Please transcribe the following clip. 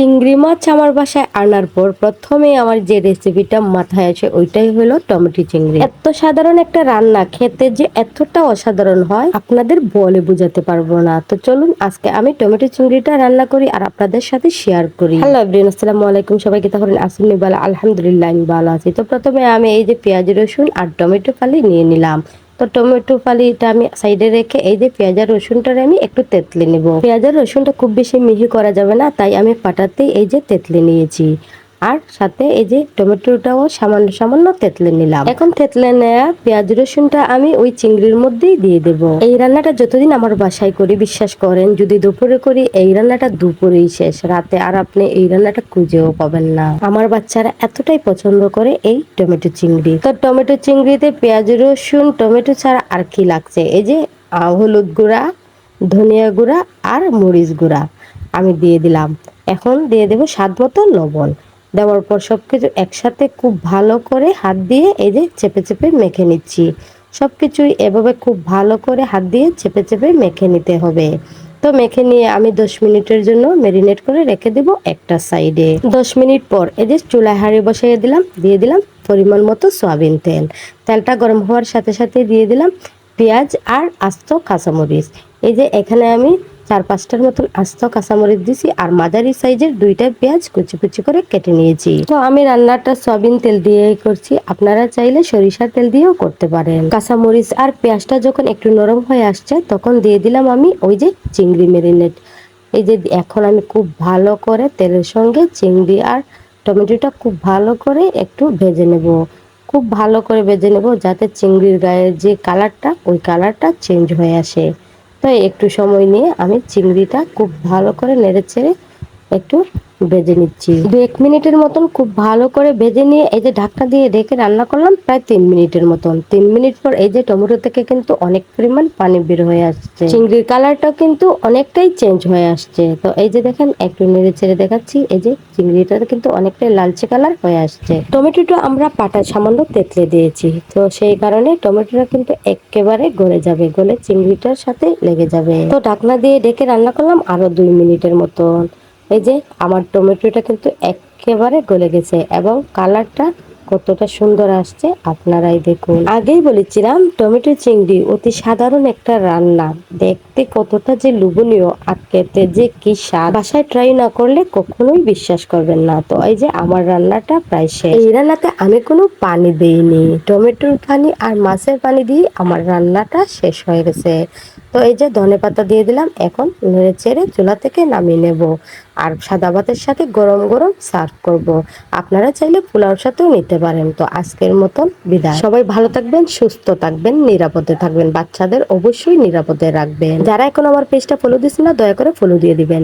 চিংড়ি মাছ আমার বাসায় আনার পর প্রথমে আমার যে রেসিপিটা মাথায় আসে, ওইটাই হলো টমেটো চিংড়ি। এত সাধারণ একটা রান্না, খেতে যে এতটা অসাধারণ হয়, আপনাদের বলে বোঝাতে পারব না। তো চলুন, আজকে আমি টমেটো চিংড়িটা রান্না করি আর আপনাদের সাথে শেয়ার করি। হ্যালো এভরিওয়ান আসসালামু আলাইকুম। সবাইকে তখন আসুন বালা, আলহামদুলিল্লাহ, আমি ভালো আছি। তো প্রথমে আমি এই যে পেঁয়াজ, রসুন আর টমেটো ফালি নিয়ে নিলাম। তো টমেটো ফালিটা আমি সাইডে রেখে এই যে পেঁয়াজ আর রসুনটা আমি একটু তেতলে নেব। পেঁয়াজ আর রসুনটা খুব বেশি মিহি করা যাবে না, তাই আমি পাটাতেই এই যে তেতলে নিয়েছি। আর সাথে এই যে টমেটোটাও সামান্য সামান্য তেতলে নিলাম। এখন তেতলে নেয়া পেঁয়াজ, রসুনটা আমি ওই চিংড়ির মধ্যেই দিয়ে দেব। এই রান্নাটা যতদিন আমার বাসায় করি, বিশ্বাস করেন, যদি দুপুরে করি, এই রান্নাটা দুপুরেই শেষ। রাতে আর আপনি এই রান্নাটা খুঁজেও পাবেন না। আমার বাচ্চারা এতটাই পছন্দ করে এই টমেটো চিংড়ি। তো টমেটো চিংড়িতে পেঁয়াজ, রসুন, টমেটো ছাড়া আর কি লাগছে? এই যে হলুদ গুঁড়া, ধনিয়া গুঁড়া আর মরিচ গুঁড়া আমি দিয়ে দিলাম। এখন দিয়ে দেবো স্বাদ মতো লবণ। দেওয়ার পর সবকিছু একসাথে খুব ভালো করে হাত দিয়ে এই যে চেপে চেপে মেখে নিচ্ছি। সবকিছুই এভাবে খুব ভালো করে হাত দিয়ে চেপে চেপে মেখে নিতে হবে। তো মেখে নিয়ে আমি দশ মিনিটের জন্য ম্যারিনেট করে রেখে দিব একটা সাইডে দশ মিনিট পর এই যে চুলায় হাঁড়ি বসিয়ে দিলাম, দিয়ে দিলাম পরিমাণ মতো সয়াবিন তেল। তেলটা গরম হওয়ার সাথে সাথে দিয়ে দিলাম পেঁয়াজ আর আস্ত কাঁচামরিচ। এই যে এখানে আমি চার পাঁচটার মতন আস্ত কাঁচামরিচ দিছি আর মাঝারি সাইজের দুইটা পেঁয়াজ কুচি কুচি করে কেটে নিয়েছি। তো আমি রান্নাটা সয়াবিন তেল দিয়েই করছি। আপনারা চাইলে সরিষার তেল দিয়েও করতে পারেন। কাঁচামরিচ আর পেঁয়াজটা যখন একটু নরম হয়ে আসছে, তখন দিয়ে দিলাম আমি ওই যে চিংড়ি মেরিনেট এই যে এখন আমি খুব ভালো করে তেলের সঙ্গে চিংড়ি আর টমেটোটা খুব ভালো করে একটু ভেজে নেব। খুব ভালো করে ভেজে নেব যাতে চিংড়ির গায়ের যে কালারটা, ওই কালারটা চেঞ্জ হয়ে আসে। তো একটু সময় নিয়ে আমি চিংড়িটা খুব ভালো করে নেড়ে চেড়ে একটু ভেজে নিচ্ছি। দু এক মিনিটের মতন খুব ভালো করে ভেজে নিয়ে এই যে ঢাকনা দিয়ে ঢেকে রান্না করলাম, প্রায় তিন মিনিটের মতন। তিন মিনিট পর এই যে টমেটো থেকে কিন্তু অনেক পরিমাণ পানি বের হয়ে আসছে। চিংড়ির কালারটা কিন্তু অনেকটাই চেঞ্জ হয়ে আসছে। তো এই যে দেখেন, একটু নেড়ে ছেড়ে দেখাচ্ছি, এই যে চিংড়িটা কিন্তু অনেকটাই লালচে কালার হয়ে আসছে। টমেটোটা আমরা পাটা সামান্য তেতলে দিয়েছি। তো সেই কারণে টমেটোটা কিন্তু একেবারে গলে যাবে, গলে চিংড়িটার সাথে লেগে যাবে। তো ঢাকনা দিয়ে ডেকে রান্না করলাম আরও দুই মিনিটের মতন। এই যে আমার টমেটোটা কিন্তু একেবারে গলে গেছে এবং কালারটা কতটা সুন্দর আসছে আপনারাই দেখুন। আগেই বলেছিলাম টমেটো চিংড়ি অতি সাধারণ একটা রান্না। দেখতে কতটা যে লোভনীয়, আর খেতে যে কি স্বাদ। বাসায় ট্রাই না করলে কখনোই বিশ্বাস করবেন না। তো এই যে আমার রান্নাটা প্রায় শেষ। এই রান্নাতে আমি কোনো পানি দিইনি। টমেটোর পানি আর মাছের পানি দিয়ে আমার রান্নাটা শেষ হয়ে গেছে। তো এই যে ধনে পাতা দিয়ে দিলাম, এখন নেড়ে চেড়ে চুলা থেকে নামিয়ে নেব। আর সাদা ভাতের সাথে গরম গরম সার্ভ করব। আপনারা চাইলে পোলাওর সাথেও নিতে পারেন। তো আজকের মতন বিদায়। সবাই ভালো থাকবেন, সুস্থ থাকবেন, নিরাপদে থাকবেন। বাচ্চাদের অবশ্যই নিরাপদে রাখবেন। যারা এখন আমার পেজটা ফলো দিচ্ছে না, দয়া করে ফলো দিয়ে দিবেন।